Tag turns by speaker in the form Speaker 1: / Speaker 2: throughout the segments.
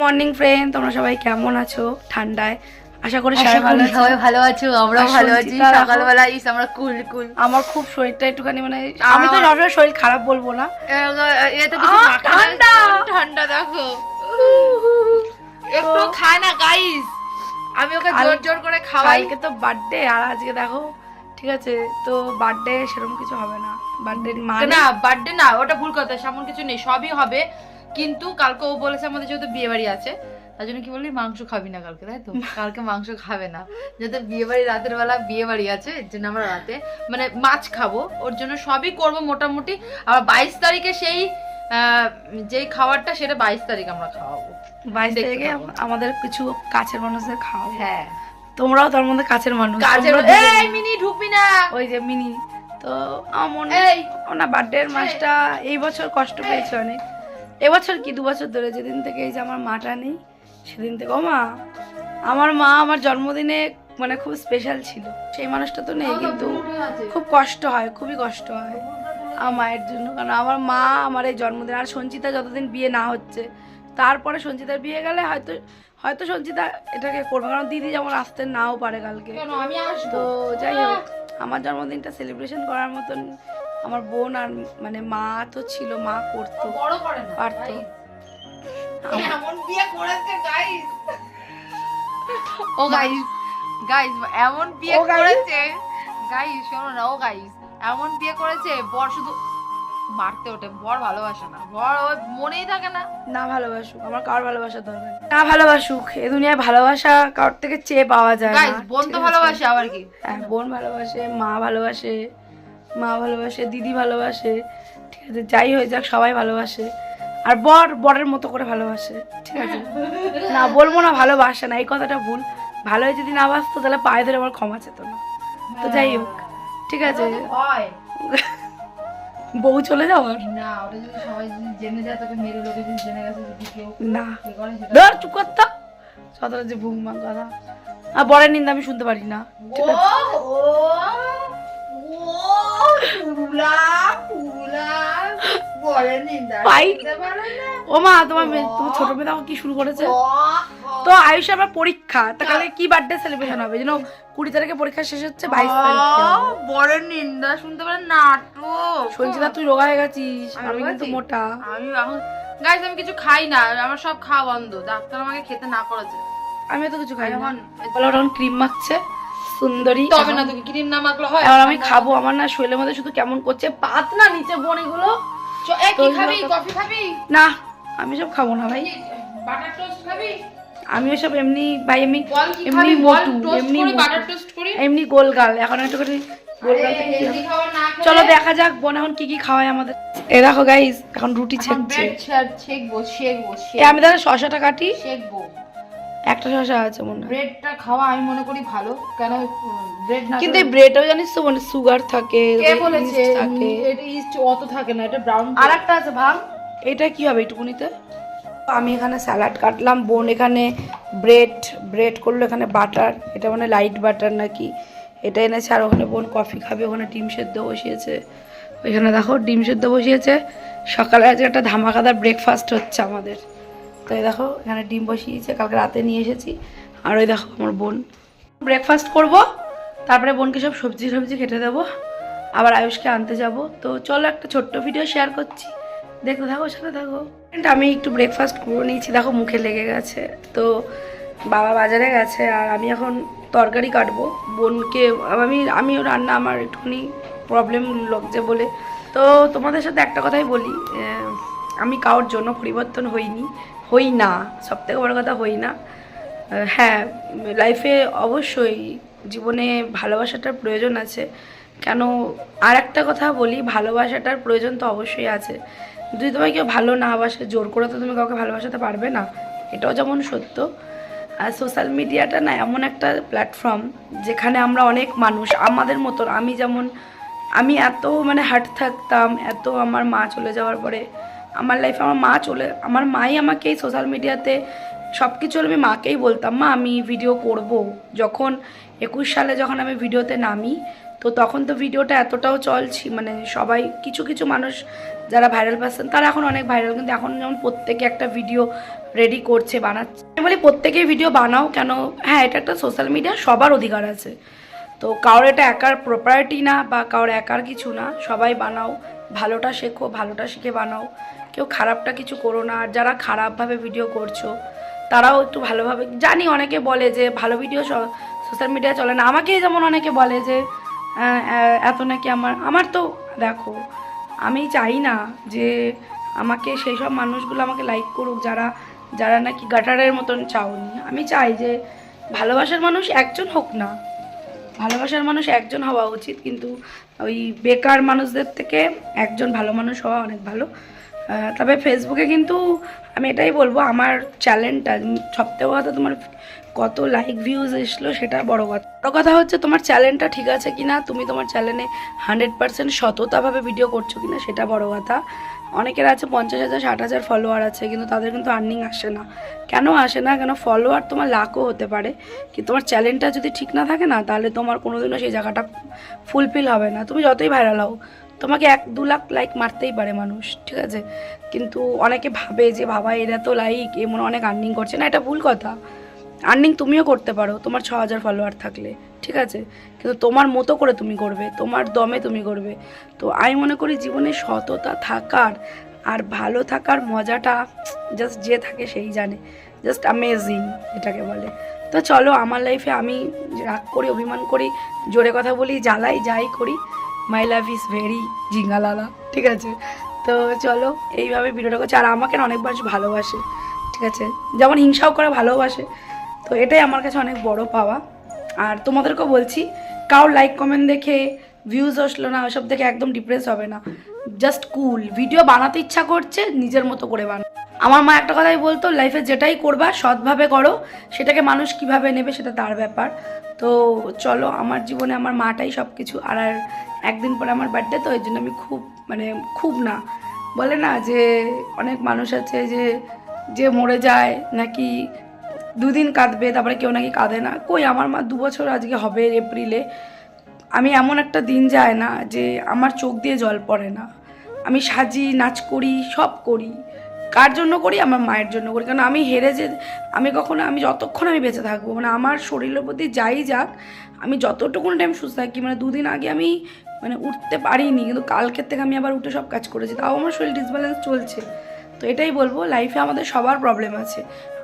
Speaker 1: Morning friend তোমরা সবাই কেমন আছো? ঠান্ডায়? আশা করি সবাই ভালো আছো।
Speaker 2: সবাই ভালো আছো আমরাও ভালো আছি। সকালবেলা ইস আমরা কুল কুল।
Speaker 1: আমার খুব শরীরটা একটুখানি মানে আমি তো সবসময় শরীর খারাপ বলব না।
Speaker 2: এ তো কিছু
Speaker 1: ঠান্ডা।
Speaker 2: ঠান্ডা দেখো। একটু খায় না গাইস আমি ওকে জোর জোর করে খাওয়াই।
Speaker 1: কালকে তো বার্থডে আর আজকে দেখো ঠিক আছে তো বার্থডে সেরকম কিছু হবে না। বার্থডে
Speaker 2: না বার্থডে না ওটা ভুল কথা সেমন কিছু নেই সবই হবে। কিন্তু কালকে ও বলেছে আমাদের যেহেতু বিয়ে বাড়ি আছে তার জন্য কি বললি মাংস খাবি না কালকে তাই তো? কালকে মাংস খাবে না। যেহেতু বিয়ে বাড়ি রাতের বেলা বিয়ে বাড়ি আছে এর জন্য আমরা রাতে মানে মাছ খাব ওর জন্য সবই করব মোটামুটি। আবার বাইশ তারিখে সেই যেই খাবারটা সেটা বাইশ তারিখ আমরা খাওয়াবো।
Speaker 1: বাইশ থেকে আমাদের কিছু কাছের মানুষদের খাওয়াবে।
Speaker 2: হ্যাঁ।
Speaker 1: তোমরাও তার মধ্যে কাছের মানুষ। দুজন-
Speaker 2: এই মিনি ঢুকবি না!
Speaker 1: ওই যে মিনি। তো আমার মনে
Speaker 2: এই
Speaker 1: না বার্থডে মাসটা এই বছর কষ্ট পেয়েছে অনেক। এবছর কি? দু বছর ধরে যেদিন থেকে এই যে আমার মাটা নেই সেদিন থেকে। ও মা আমার মা আমার জন্মদিনে মানে খুব স্পেশাল ছিল। সেই মানুষটা তো নেই কিন্তু খুব কষ্ট হয় খুবই কষ্ট হয় আমার মায়ের জন্য। কারণ আমার মা আমার এই জন্মদিন আর সঞ্চিতা যতদিন বিয়ে না হচ্ছে তারপরে সঞ্চিতার বিয়ে গেলে হয়তো হয়তো সঞ্চিতা এটাকে করবে। কারণ দিদি যেমন আসতে নাও পারে কালকে। তো যাই হোক আমার জন্মদিনটা সেলিব্রেশন করার মতন আমার বোন আর মানে মা তো ছিল মা করতো
Speaker 2: বড় করে না
Speaker 1: পারতো।
Speaker 2: ভাই। এমন বিয়ে করেছে গাইস ও গাইস গাইস এমন বিয়ে করেছে গাইস শোনো না ও গাইস এমন বিয়ে করেছে বর শুধু মারতে ওঠে বর ভালোবাসে না বর ওই মনেই থাকে না
Speaker 1: না ভালোবাসুক আমার কার ভালোবাসা দরকার। না ভালোবাসুক এ দুনিয়ায় ভালোবাসা কারোর থেকে চেয়ে পাওয়া যায় না
Speaker 2: বোন তো ভালোবাসে আবার কি
Speaker 1: হ্যাঁ বোন ভালোবাসে মা ভালোবাসে মা ভালোবাসে দিদি ভালোবাসে ঠিক আছে যাই হয়ে যাক সবাই ভালোবাসে। আর বর বরের মতো করে ভালোবাসে ঠিক আছে? না বলব না ভালোবাসে না এই কথাটা ভুল। ভালো হয়ে যদি না বাসতো তাহলে পায়ে ধরে আমার ক্ষমা চেত না। তো যাই হোক ঠিক আছে? বউ চলে যাওয়ার
Speaker 2: না ওটা যদি সবাই জেনে যায় তোকে মেরে লোকে যদি জেনে গেছে যদি কেউ
Speaker 1: না।
Speaker 2: কি করে সেটা
Speaker 1: ধর চুপ করতো সতরা যে ভুংমা কথা আর বরের নিন্দা আমি শুনতে পারি না ঠিক আছে?
Speaker 2: ও
Speaker 1: মা তোমার ছোট মেয়ে দেখো কি শুরু করেছে? তো আয়ুষ আবার পরীক্ষা তা কালকে কি বার্থডে সেলিব্রেশন হবে? যেন কুড়ি তারিখে পরীক্ষা শেষ হচ্ছে বাইশ তারিখে
Speaker 2: নিন্দা শুনতে পারে নাটক।
Speaker 1: সঞ্চিতা তুই রোগা হয়ে গেছিস?
Speaker 2: আমি
Speaker 1: কিন্তু মোটা।
Speaker 2: আমি এখন গাইস আমি কিছু খাই না আমার সব খাওয়া বন্ধ। ডাক্তার আমাকে খেতে না করেছে।
Speaker 1: আমি তো কিছু খাই না।
Speaker 2: এখন
Speaker 1: ক্রিম মাখছে। সুন্দরী
Speaker 2: তবে না তোকে ক্রিম না মাখলে হয়?
Speaker 1: এবার আমি খাব আমার না শরীরের মধ্যে শুধু কেমন করছে পাত না নিচে বনিগুলো
Speaker 2: চ- এ, কি
Speaker 1: এগুলো
Speaker 2: খাবি? কফি খাবি?
Speaker 1: না আমি সব খাব না ভাই।
Speaker 2: বাটার টোস্ট খাবি?
Speaker 1: আমি ওসব এমনি ভাই এমনি এমনি মোটু এমনি
Speaker 2: বাটার টোস্ট করি?
Speaker 1: এমনি গোলগাল এখন একটু করে
Speaker 2: আরে,
Speaker 1: চলো দেখা যাক বোন এখন কি কি খাওয়ায় আমাদের। এ দেখো গাইস এখন রুটি ছেকছে। আমি তাহলে শশাটা কাটি।
Speaker 2: ছেকবো।
Speaker 1: একটা শশা আছে মনে হয়।
Speaker 2: ব্রেডটা খাওয়া আমি মনে করি ভালো। কেন ব্রেড না
Speaker 1: কিন্তু এই ব্রেডেও জানিস তো মানে সুগার থাকে
Speaker 2: কে বলেছে?
Speaker 1: থাকে।
Speaker 2: এটা ইস্ট অত থাকে না এটা ব্রাউন
Speaker 1: আর একটা আছে ভাঙ। এটা কি হবে এইটুকুনিতে আমি এখানে স্যালাড কাটলাম বোন এখানে ব্রেড ব্রেড করল এখানে বাটার এটা মানে লাইট বাটার নাকি? এটা এনেছে আর ওখানে বোন কফি খাবে ওখানে ডিম সেদ্ধ বসিয়েছে। ওইখানে দেখো ডিম সেদ্ধ বসিয়েছে। সকালে আজকে একটা ধামাকাদার ব্রেকফাস্ট হচ্ছে আমাদের। তো এই দেখো, এখানে ডিম বসিয়েছে, কালকে রাতে নিয়ে এসেছি। আর ওই দেখো আমার বোন। ব্রেকফাস্ট করব, তারপরে বোনকে সব সবজি সবজি কেটে দেবো। আবার আয়ুষকে আনতে যাব। তো চলো একটা ছোট্ট ভিডিও শেয়ার করছি। দেখতে থাকো, সাথে থাকো। আমি একটু ব্রেকফাস্ট করে নিয়েছি। দেখো, মুখে লেগে গেছে। তো বাবা বাজারে গেছে, আর আমি এখন তরকারি কাটবো। বোনকে, আমি, আমিও রান্না আমার একটুখানি প্রবলেম লাগছে বলে। তো তোমাদের সাথে একটা কথাই বলি আমি কারোর জন্য পরিবর্তন হইনি। হই না সব থেকে বড় কথা হই না হ্যাঁ লাইফে অবশ্যই জীবনে ভালোবাসাটার প্রয়োজন আছে। কেন আর একটা কথা বলি, ভালোবাসাটার প্রয়োজন তো অবশ্যই আছে। যদি তোমায় কেউ ভালো না বাসে, জোর করে তো তুমি কাউকে ভালোবাসাতে পারবে না। এটাও যেমন সত্য। আর সোশ্যাল মিডিয়াটা না এমন একটা প্ল্যাটফর্ম যেখানে আমরা অনেক মানুষ, আমাদের মতন, আমি যেমন, আমি এত মানে হার্ট থাকতাম, এত আমার মা চলে যাওয়ার পরে আমার লাইফে আমার মা চলে, আমার মাই আমাকে এই সোশ্যাল মিডিয়াতে সব কিছু আমি মাকেই বলতাম, মা, আমি ভিডিও করব। যখন একুশ সালে যখন আমি ভিডিওতে নামি, তো তখন তো ভিডিওটা এতটাও চলছি মানে সবাই, কিছু কিছু মানুষ যারা ভাইরাল পার্সন তারা এখন অনেক ভাইরাল কিন্তু এখন যেমন প্রত্যেকে একটা ভিডিও রেডি করছে, বানাচ্ছে। আমি বলি, প্রত্যেকেই ভিডিও বানাও কেন? হ্যাঁ এটা একটা সোশ্যাল মিডিয়া সবার অধিকার আছে। তো কারোর এটা একার প্রপার্টি না, বা কারোর একার কিছু না, সবাই বানাও, ভালোটা শেখো, ভালোটা শিখে বানাও। কেউ খারাপটা কিছু করো না। আর যারা খারাপভাবে ভিডিও করছ, তারাও একটু ভালোভাবে, জানি অনেকে বলে যে ভালো ভিডিও সোশ্যাল মিডিয়া চলে না। আমাকেই যেমন অনেকে বলে যে এত নাকি আমার আমার তো, দেখো, আমি চাই না যে আমাকে সেই সব মানুষগুলো আমাকে লাইক করুক, যারা যারা নাকি গাটারের মতন চাওনি। আমি চাই যে ভালোবাসার মানুষ একজন হোক না। ভালোবাসার মানুষ একজন হওয়া উচিত, কিন্তু ওই বেকার মানুষদের থেকে একজন ভালো মানুষ হওয়া অনেক ভালো। তবে ফেসবুকে কিন্তু আমি এটাই বলব, আমার চ্যানেলটা সপ্তাহে কথা তোমার কত লাইক ভিউজ এসলো সেটা বড় কথা। বড় কথা হচ্ছে তোমার চ্যানেলটা ঠিক আছে কিনা, তুমি তোমার চ্যানেলে হান্ড্রেড পার্সেন্ট সততাভাবে ভিডিও করছ কিনা সেটা বড় কথা। অনেকের আছে পঞ্চাশ হাজার, ষাট হাজার ফলোয়ার আছে, কিন্তু তাদের কিন্তু আর্নিং আসে না। কেন আসে না? কেন ফলোয়ার তোমার লাখও হতে পারে। কিন্তু তোমার চ্যানেলটা যদি ঠিক না থাকে না, তাহলে তোমার কোনোদিনও সেই জায়গাটা ফুলফিল হবে না। তুমি যতই ভাইরাল হও তোমাকে এক দু লাখ লাইক মারতেই পারে মানুষ, ঠিক আছে? কিন্তু অনেকে ভাবে যে, বাবা, এরা তো লাইক এমন অনেক আর্নিং করছে। না, এটা ভুল কথা। আর্নিং তুমিও করতে পারো, তোমার ছ হাজার ফলোয়ার থাকলে, ঠিক আছে? কিন্তু তোমার মতো করে তুমি করবে, তোমার দমে তুমি করবে। তো আমি মনে করি জীবনে সততা থাকার আর ভালো থাকার মজাটা জাস্ট যে থাকে সেই জানে। জাস্ট অ্যামেজিং এটাকে বলে। তো চলো, আমার লাইফে আমি রাগ করি, অভিমান করি, জোরে কথা বলি, জ্বালাই, যাই করি। মাই লাভ ইজ ভেরি জিঙ্গালালা ঠিক আছে? তো চলো, এইভাবে ভিডিওটা করছে। আর আমাকে অনেক মানুষ ভালোবাসে। ঠিক আছে? যেমন হিংসাও করে, ভালোবাসে। তো এটাই আমার কাছে অনেক বড় পাওয়া। আর তোমাদেরকেও বলছি, কারোর লাইক কমেন্ট দেখে ভিউজ আসলো না, ওসব দেখে একদম ডিপ্রেস হবে না। জাস্ট কুল ভিডিও বানাতে ইচ্ছা করছে, নিজের মতো করে বানা। আমার মা একটা কথাই বলতো লাইফে যেটাই করবা, সৎভাবে করো। সেটাকে মানুষ কীভাবে নেবে, সেটা তার ব্যাপার। তো চলো, আমার জীবনে আমার মাটাই সব কিছু আর আর একদিন পরে আমার বার্থডে তো ওই জন্য আমি খুব মানে খুব না। বলে না যে, অনেক মানুষ আছে যে যে মরে যায় নাকি দুদিন কাঁদবে, তারপরে কেউ নাকি কাঁদে না। কই, আমার মা দু বছর আজকে হবে এপ্রিলে আমি এমন একটা দিন যায় না যে, আমার চোখ দিয়ে জল পড়ে না। আমি সাজি, নাচ করি, সব করি। কার জন্য করি? আমার মায়ের জন্য করি। কারণ আমি হেরে যে আমি কখনো আমি যতক্ষণ আমি বেঁচে থাকব মানে আমার শরীরের প্রতি যাই যাক, আমি যতটুকুন টাইম সুস্থ থাকি মানে দুদিন আগে আমি মানে উঠতে পারিনি, কিন্তু কালকের থেকে আমি আবার উঠে সব কাজ করেছি। তাও আমার শরীর ডিসব্যালেন্স চলছে। তো এটাই বলব লাইফে আমাদের সবার প্রবলেম আছে।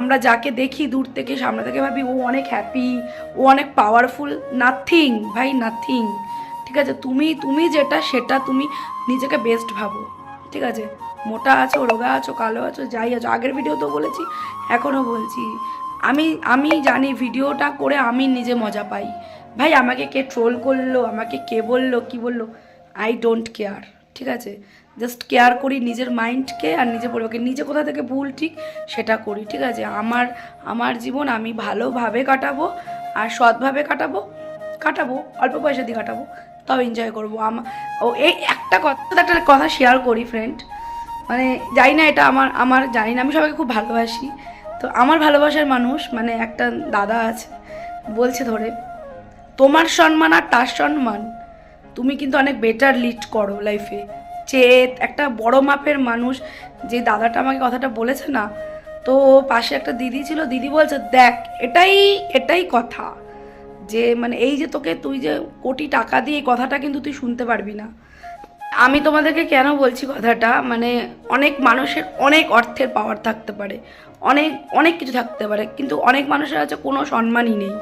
Speaker 1: আমরা যাকে দেখি দূর থেকে, সামনে থেকে ভাবি, ও অনেক হ্যাপি ও অনেক পাওয়ারফুল নাথিং ভাই নাথিং ঠিক আছে? তুমি তুমি যেটা, সেটা তুমি নিজেকে বেস্ট ভাবো। ঠিক আছে? মোটা আছো, রোগা আছো, কালো আছো, যাই আছো। আগের ভিডিও তো বলেছি, এখনও বলছি। আমি আমি জানি ভিডিওটা করে আমি নিজে মজা পাই। ভাই, আমাকে কে ট্রোল করল, আমাকে কে বলল, কি বলল? আই ডোন্ট কেয়ার ঠিক আছে? জাস্ট কেয়ার করি নিজের মাইন্ডকে আর নিজের পরিবারকে। নিজে কোথা থেকে ভুল ঠিক সেটা করি, ঠিক আছে? আমার আমার জীবন আমি ভালোভাবে কাটাবো আর সৎভাবে কাটাবো কাটাবো, অল্প পয়সা দিয়ে কাটাবো, তাও এনজয় করব। আমার ও, এই একটা কথা একটা কথা শেয়ার করি ফ্রেন্ড মানে জানি না এটা আমার আমার জানি না, আমি সবাইকে খুব ভালোবাসি। তো আমার ভালোবাসার মানুষ মানে একটা দাদা আছে, বলছে ধরে, তোমার সম্মান আর তার সম্মান, তুমি কিন্তু অনেক বেটার লিড করো লাইফে যে একটা বড় মাপের মানুষ, যে দাদাটা আমাকে কথাটা বলেছে না, তো পাশে একটা দিদি ছিল, দিদি বলছে, দেখ, এটাই এটাই কথা, যে মানে এই যে তোকে তুই যে কোটি টাকা দিয়ে এই কথাটা কিন্তু তুই শুনতে পারবি না। আমি তোমাদেরকে কেন বলছি কথাটা? মানে অনেক মানুষের অনেক অর্থের পাওয়ার থাকতে পারে। অনেক অনেক কিছু থাকতে পারে, কিন্তু অনেক মানুষের আছে কোনো সম্মানই নেই।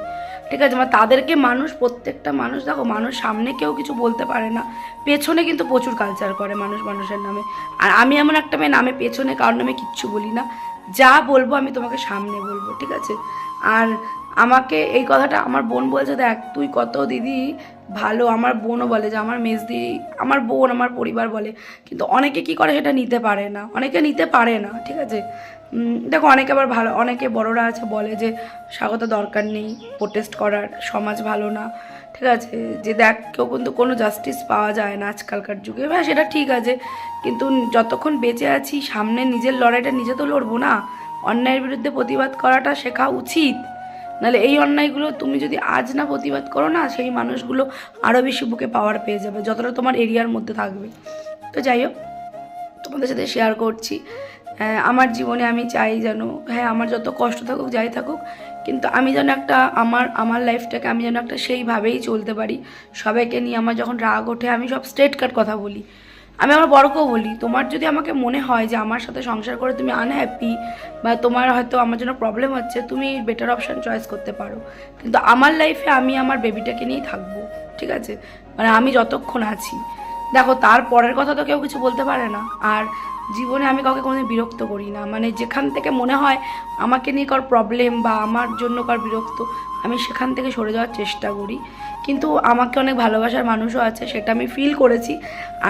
Speaker 1: ঠিক আছে? মানে তাদেরকে মানুষ, প্রত্যেকটা মানুষ, দেখো, মানুষ সামনে কেউ কিছু বলতে পারে না। পেছনে কিন্তু প্রচুর কালচার করে মানুষ মানুষের নামে। আর আমি এমন একটা মেয়ে নামে পেছনে কারোর নামে কিচ্ছু বলি না। যা বলব আমি তোমাকে সামনে বলব, ঠিক আছে? আর আমাকে এই কথাটা, আমার বোন বলছে, দেখ, তুই কত দিদি ভালো, আমার বোনও বলে যে, আমার মেজদি, আমার বোন, আমার পরিবার বলে। কিন্তু অনেকে কি করে সেটা নিতে পারে না? অনেকে নিতে পারে না, ঠিক আছে? দেখো, অনেকে আবার ভালো, অনেকে বড়রা আছে, বলে যে, স্বাগত, দরকার নেই প্রোটেস্ট করার, সমাজ ভালো না। ঠিক আছে? যে দেখ, কেউ কিন্তু কোনো জাস্টিস পাওয়া যায় না আজকালকার যুগে। হ্যাঁ সেটা ঠিক আছে, কিন্তু যতক্ষণ বেঁচে আছি, সামনে নিজের লড়াইটা নিজে তো লড়বো না। অন্যায়ের বিরুদ্ধে প্রতিবাদ করাটা শেখা উচিত। নাহলে এই অন্যায়গুলো তুমি যদি আজ না প্রতিবাদ করো না, সেই মানুষগুলো আরও বেশি বুকে পাওয়ার পেয়ে যাবে, যতটা তোমার এরিয়ার মধ্যে থাকবে। তো যাই হোক, তোমাদের সাথে শেয়ার করছি। আমার জীবনে আমি চাই যেন হ্যাঁ আমার যত কষ্ট থাকুক, যাই থাকুক, কিন্তু আমি যেন একটা আমার আমার লাইফটাকে আমি যেন একটা সেইভাবেই চলতে পারি। সবাইকে নিয়ে আমার যখন রাগ ওঠে, আমি সব স্ট্রেট কাট কথা বলি। আমি আমার বড়কেও বলি, তোমার যদি আমাকে মনে হয় যে আমার সাথে সংসার করে তুমি আনহ্যাপি বা তোমার হয়তো আমার জন্য প্রবলেম হচ্ছে, তুমি বেটার অপশান চয়েস করতে পারো। কিন্তু আমার লাইফে আমি আমার বেবিটাকে নিয়েই থাকব, ঠিক আছে? মানে আমি যতক্ষণ আছি। দেখো, তার পরের কথা তো কেউ কিছু বলতে পারে না। আর জীবনে আমি কাউকে কোনোদিন বিরক্ত করি না। মানে যেখান থেকে মনে হয় আমাকে নিয়ে কার প্রবলেম বা আমার জন্য কার বিরক্ত, আমি সেখান থেকে সরে যাওয়ার চেষ্টা করি। কিন্তু আমাকে অনেক ভালোবাসার মানুষও আছে, সেটা আমি ফিল করেছি।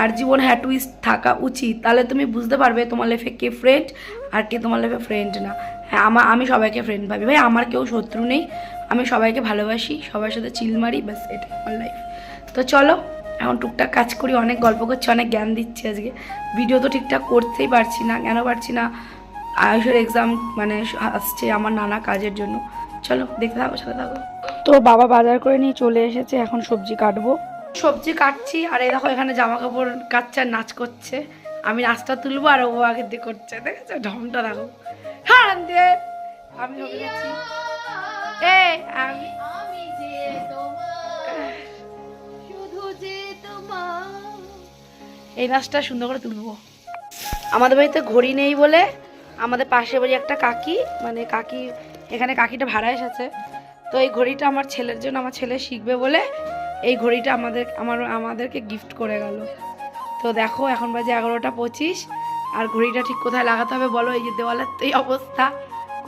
Speaker 1: আর জীবন হ্যাঁ টুইস্ট থাকা উচিত। তাহলে তুমি বুঝতে পারবে তোমার লাইফে কে ফ্রেন্ড আর কে তোমার লাইফে ফ্রেন্ড না। হ্যাঁ আমার আমি সবাইকে ফ্রেন্ড ভাবি। ভাই, আমার কেউ শত্রু নেই। আমি সবাইকে ভালোবাসি, সবার সাথে চিল মারি, ব্যাস, এটাই আমার লাইফ তো চলো, এখন টুকটাক কাজ করি, অনেক গল্প করছি, অনেক জ্ঞান দিচ্ছি আজকে। ভিডিও তো ঠিকঠাক করতেই পারছি না, কেন পারছি না? আয়ুষের এক্সাম মানে আসছে আমার নানা কাজের জন্য। চলো, দেখতে থাকো, সাথে থাকো। তো বাবা বাজার করে নিয়ে চলে এসেছে এখন সবজি কাটবো। সবজি কাটছি আর এই দেখো এখানে জামা কাপড় কাটছে আর নাচ করছে। আমি নাচটা তুলবো আর ও আগের দিয়ে করছে দেখেছ? ঢমটা দেখো। হ্যাঁ দিয়ে। আমি হবে গেছি। এ আমি এই নাচটা সুন্দর করে তুলবো। আমাদের বাড়িতে ঘড়ি নেই বলে আমাদের পাশের বাড়ি একটা কাকি মানে কাকি এখানে কাকিটা ভাড়া এসেছে। তো এই ঘড়িটা আমার ছেলের জন্য, আমার ছেলে শিখবে বলে এই ঘড়িটা আমাদের, আমার, আমাদেরকে গিফট করে গেল। তো দেখো, এখন বাজে এগারোটা পঁচিশ, আর ঘড়িটা ঠিক কোথায় লাগাতে হবে বলো? এই যে দেওয়ালের এই অবস্থা।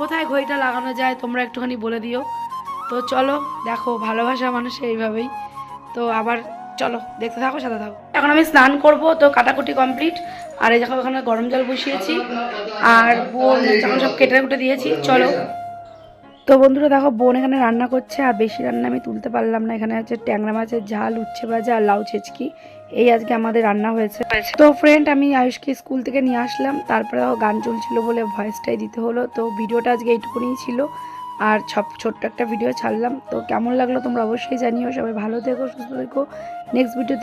Speaker 1: কোথায় ঘড়িটা লাগানো যায় তোমরা একটুখানি বলে দিও। তো চলো, দেখো, ভালোবাসা মানুষ এইভাবেই। তো আবার চলো, দেখতে থাকো, সাথে থাকো। এখন আমি স্নান করব, তো কাটাকুটি কমপ্লিট আর এই দেখো ওখানে গরম জল বসিয়েছি। আর যখন সব কেটে কুটে দিয়েছি, চলো। তো বন্ধুরা দেখো বোন এখানে রান্না করছে আর বেশি রান্না আমি তুলতে পারলাম না। এখানে হচ্ছে ট্যাংরা মাছের ঝাল উচ্ছে ভাজা আর লাউ ছেচকি। এই আজকে আমাদের রান্না হয়েছে। তো ফ্রেন্ড আমি আয়ুষকে স্কুল থেকে নিয়ে আসলাম। তারপরে দেখো গান চলছিল বলে ভয়েসটাই দিতে হলো। তো ভিডিওটা আজকে এইটুকুনি ছিল। আর সব ছোট্ট একটা ভিডিও ছাড়লাম। তো কেমন লাগল তোমরা অবশ্যই জানিও। সবাই ভালো থেকো সুস্থ থেকো। নেক্সট ভিডিওতে